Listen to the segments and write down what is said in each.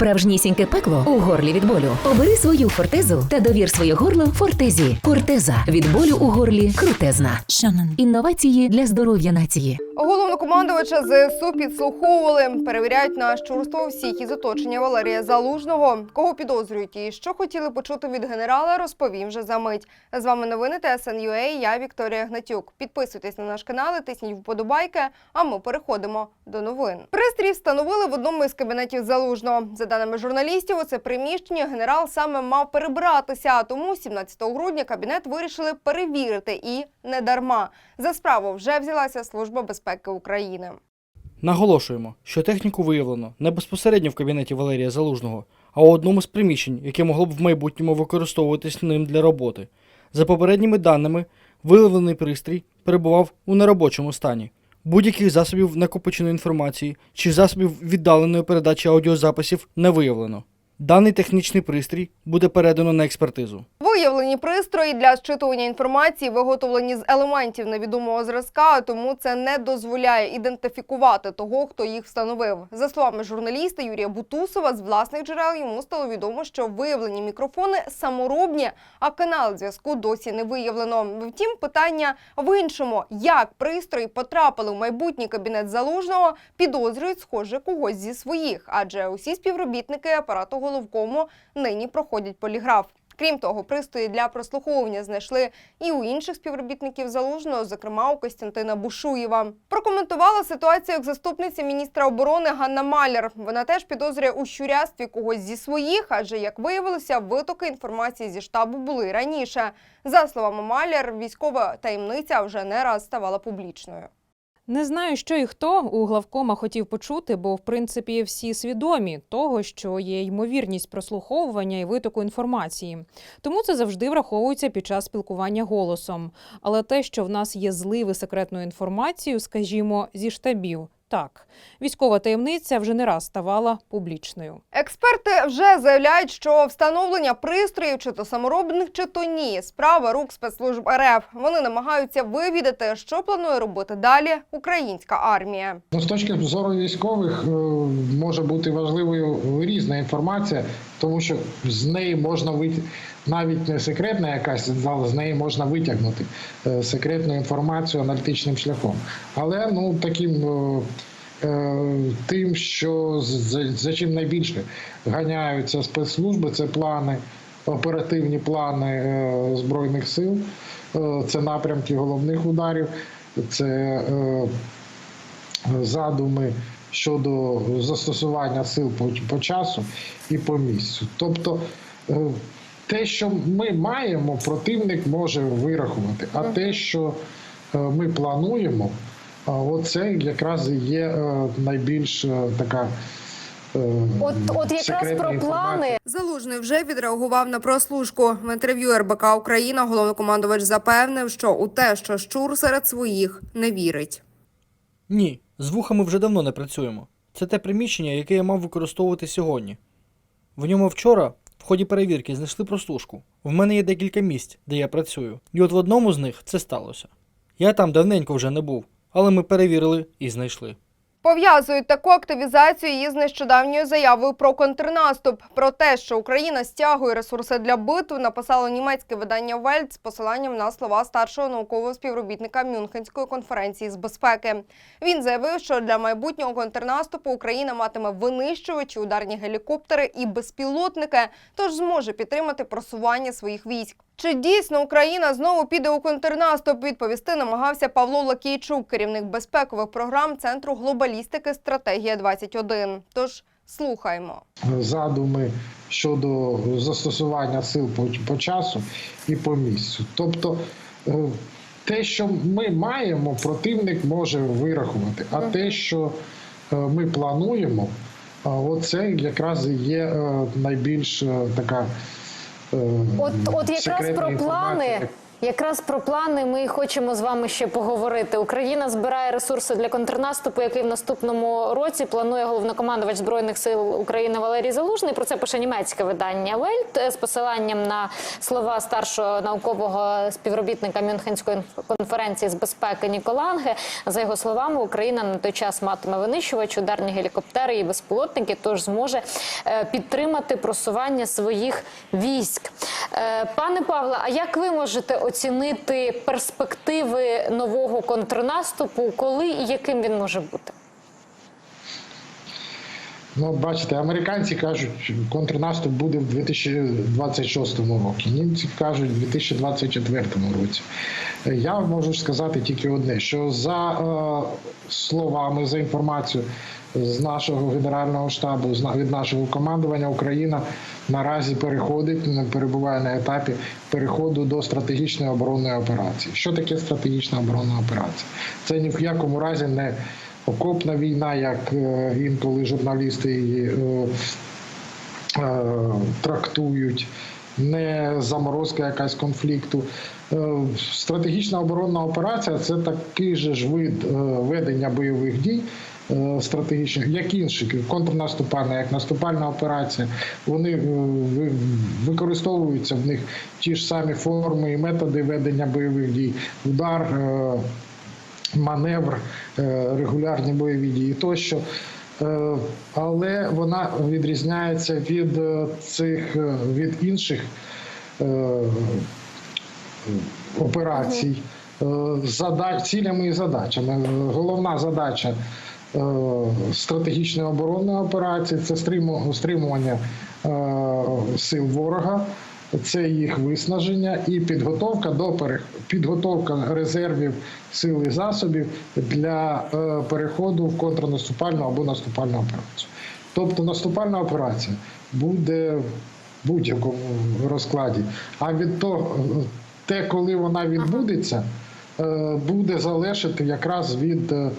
Справжнісіньке пекло у горлі від болю. Обери свою фортезу та довір своє горло фортезі. Фортеза від болю у горлі крутезна. Інновації для здоров'я нації. Головнокомандувача ЗСУ підслуховували, перевіряють на щурство всіх із оточення Валерія Залужного. Кого підозрюють і що хотіли почути від генерала, розповім вже за мить. З вами новини ТСНЮА, Я Вікторія Гнатюк. Підписуйтесь на наш канал, і тисніть вподобайки. А ми переходимо до новин. Пристрій встановили в одному із кабінетів Залужного. За даними журналістів, у це приміщення генерал саме мав перебратися. А тому 17 грудня кабінет вирішили перевірити і не дарма. За справу вже взялася служба безпеки України. Наголошуємо, що техніку виявлено не безпосередньо в кабінеті Валерія Залужного, а у одному з приміщень, яке могло б в майбутньому використовуватись ним для роботи. За попередніми даними, виявлений пристрій перебував у неробочому стані. Будь-яких засобів накопиченої інформації чи засобів віддаленої передачі аудіозаписів не виявлено. Даний технічний пристрій буде передано на експертизу. Виявлені пристрої для зчитування інформації виготовлені з елементів невідомого зразка, тому це не дозволяє ідентифікувати того, хто їх встановив. За словами журналіста Юрія Бутусова, з власних джерел йому стало відомо, що виявлені мікрофони саморобні, а канал зв'язку досі не виявлено. Втім, питання в іншому: як пристрої потрапили в майбутній кабінет залужного, підозрюють, схоже, когось зі своїх, адже усі співробітники апарату головкому нині проходять поліграф. Крім того, пристрої для прослуховування знайшли і у інших співробітників залужного, зокрема у Костянтина Бушуєва. Прокоментувала ситуацію як заступниця міністра оборони Ганна Маляр. Вона теж підозрює у щурястві когось зі своїх, адже як виявилося, витоки інформації зі штабу були раніше. За словами Маляр, військова таємниця вже не раз ставала публічною. Не знаю, що і хто у главкома хотів почути, бо в принципі всі свідомі того, що є ймовірність прослуховування і витоку інформації. Тому це завжди враховується під час спілкування голосом. Але те, що в нас є зливи секретної інформації, скажімо, зі штабів. Так, військова таємниця вже не раз ставала публічною. Експерти вже заявляють, що встановлення пристроїв, чи то саморобних, чи то ні, справа рук спецслужб РФ. Вони намагаються вивідати, що планує робити далі українська армія. Ну, з точки зору військових е, може бути важливою різна інформація, тому що з неї можна вийти навіть не секретна якась, з неї можна витягнути е, секретну інформацію аналітичним шляхом. Але ну таким е, е, тим, що за, за чим найбільше ганяються спецслужби, це плани, оперативні плани е, збройних сил, е, це напрямки головних ударів, це е, задуми щодо застосування сил по, по часу і по місцю. Тобто те, що ми маємо, противник може вирахувати, а те, що е, ми плануємо, а оце якраз і є е, найбільш е, така. е, От, от якраз про інформація. плани Залужний вже відреагував на прослушку. В інтерв'ю РБК Україна головнокомандувач запевнив, що у те, що щур серед своїх, не вірить. Ні, з вухами вже давно не працюємо. Це те приміщення, яке я мав використовувати сьогодні. В ньому вчора, в ході перевірки, знайшли прослушку. В мене є декілька місць, де я працюю. І от в одному з них це сталося. Я там давненько вже не був, але ми перевірили і знайшли. Пов'язують таку активізацію її з нещодавньою заявою про контрнаступ. Про те, що Україна стягує ресурси для битв, написало німецьке видання Вельт з посиланням на слова старшого наукового співробітника Мюнхенської конференції з безпеки. Він заявив, що для майбутнього контрнаступу Україна матиме винищувачі, ударні гелікоптери і безпілотники, тож зможе підтримати просування своїх військ. Чи дійсно Україна знову піде у контрнаступ? Відповісти намагався Павло Лакійчук, керівник безпекових програм Центру глобалістики Стратегія 21 Тож слухаємо. задуми щодо застосування сил по, по часу і по місцю. Тобто е, те, що ми маємо, противник може вирахувати, а те, що е, ми плануємо, оце якраз і є е, найбільш е, така. е, От- от якраз про інформація, плани. Якраз про плани ми хочемо з вами ще поговорити. Україна збирає ресурси для контрнаступу, який в наступному році планує головнокомандувач збройних сил України Валерій Залужний. Про це пише німецьке видання Вельт з посиланням на слова старшого наукового співробітника Мюнхенської конференції з безпеки Ніколанге. За його словами, Україна на той час матиме винищувач, ударні гелікоптери і безпілотники, тож зможе е, підтримати просування своїх військ. Е, Пане Павле, а як ви можете оцінити перспективи нового контрнаступу, коли і яким він може бути? Ну, бачите, американці кажуть, контрнаступ буде в 2026 році. Німці кажуть, в 2024 році. Я можу сказати тільки одне: що за е, словами, за інформацією з нашого генерального штабу, від нашого командування, Україна наразі переходить, перебуває на етапі переходу до стратегічної оборонної операції. Що таке стратегічна оборонна операція? Це ні в якому разі не окопна війна, як е, інколи журналісти її е, е, трактують, не заморозка якась конфлікту. Е, Стратегічна оборонна операція це такий же ж вид е, ведення бойових дій. е, Стратегічних, як інші, контрнаступальна, як наступальна операція, вони використовуються в них ті ж самі форми і методи ведення бойових дій, удар, маневр, регулярні бойові дії тощо. Е, Але вона відрізняється від е, цих е, від інших операцій задач, цілями і задачами. Головна задача стратегічної оборонної операції це стриму- стримування сил ворога. Це їх виснаження і підготовка до пере- підготовка резервів сил і засобів для е, переходу в контрнаступальну або наступальну операцію. Тобто наступальна операція буде в будь-якому розкладі. А від того, те, коли вона відбудеться, е, буде залежати якраз від е,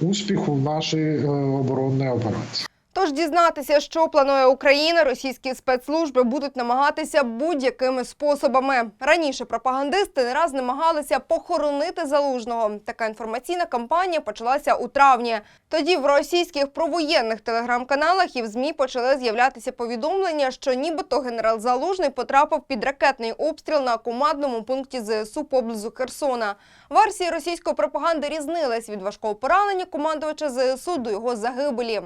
успіху нашої оборонної операції. Тож дізнатися, що планує Україна, російські спецслужби будуть намагатися будь-якими способами. Раніше пропагандисти не раз намагалися похоронити залужного. Така інформаційна кампанія почалася у травні. Тоді в російських провоєнних телеграм-каналах і в змі почали з'являтися повідомлення, що нібито генерал Залужний потрапив під ракетний обстріл на командному пункті ЗСУ поблизу Херсона. Версії російської пропаганди різнились від важкого поранення командувача ЗСУ до його загибелі.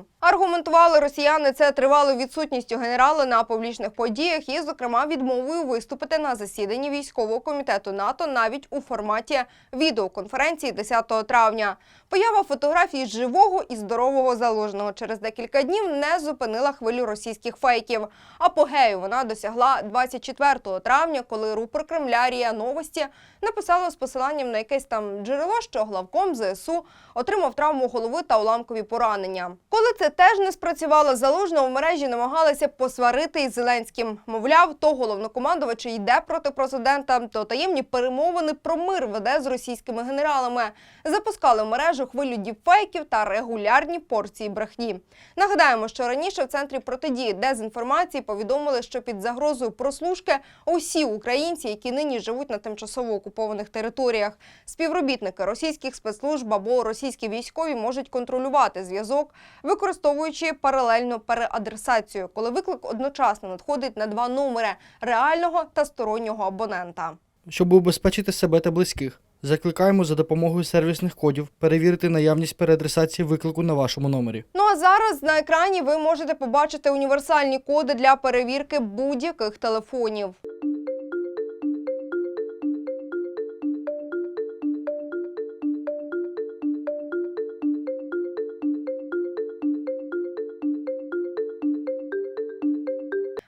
Аргументували росіяни це тривалою відсутністю генерала на публічних подіях і, зокрема, відмовою виступити на засіданні військового комітету НАТО навіть у форматі відеоконференції 10 травня. Поява фотографій живого і здорового заложного через декілька днів не зупинила хвилю російських фейків. Апогею вона досягла 24 травня, коли рупор Кремля Рія Новості написала з посиланням на якесь там джерело, що главком ЗСУ отримав травму голови та уламкові поранення. Коли це теж не спрацювало, залужного в мережі намагалися посварити із Зеленським. Мовляв, то головнокомандувач йде проти президента, то таємні перемовини про мир веде з російськими генералами. Запускали в мережу хвилю діпфейків та регулярні порції брехні. Нагадаємо, що раніше в центрі протидії дезінформації повідомили, що під загрозою прослушки усі українці, які нині живуть на тимчасово окупованих територіях. Співробітники російських спецслужб або російські військові можуть контролювати зв'язок, використовуючи паралельну переадресацію, коли виклик одночасно надходить на два номери реального та стороннього абонента. Щоб убезпечити себе та близьких, закликаємо за допомогою сервісних кодів перевірити наявність переадресації виклику на вашому номері. Ну а зараз на екрані ви можете побачити універсальні коди для перевірки будь-яких телефонів.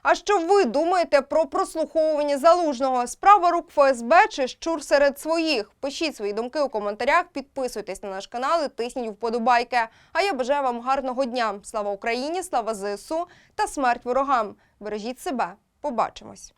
А що ви думаєте про прослуховування залужного? Справа рук ФСБ чи щур серед своїх? Пишіть свої думки у коментарях, підписуйтесь на наш канал і тисніть вподобайки. А я бажаю вам гарного дня. Слава Україні, слава ЗСУ та смерть ворогам. Бережіть себе. Побачимось.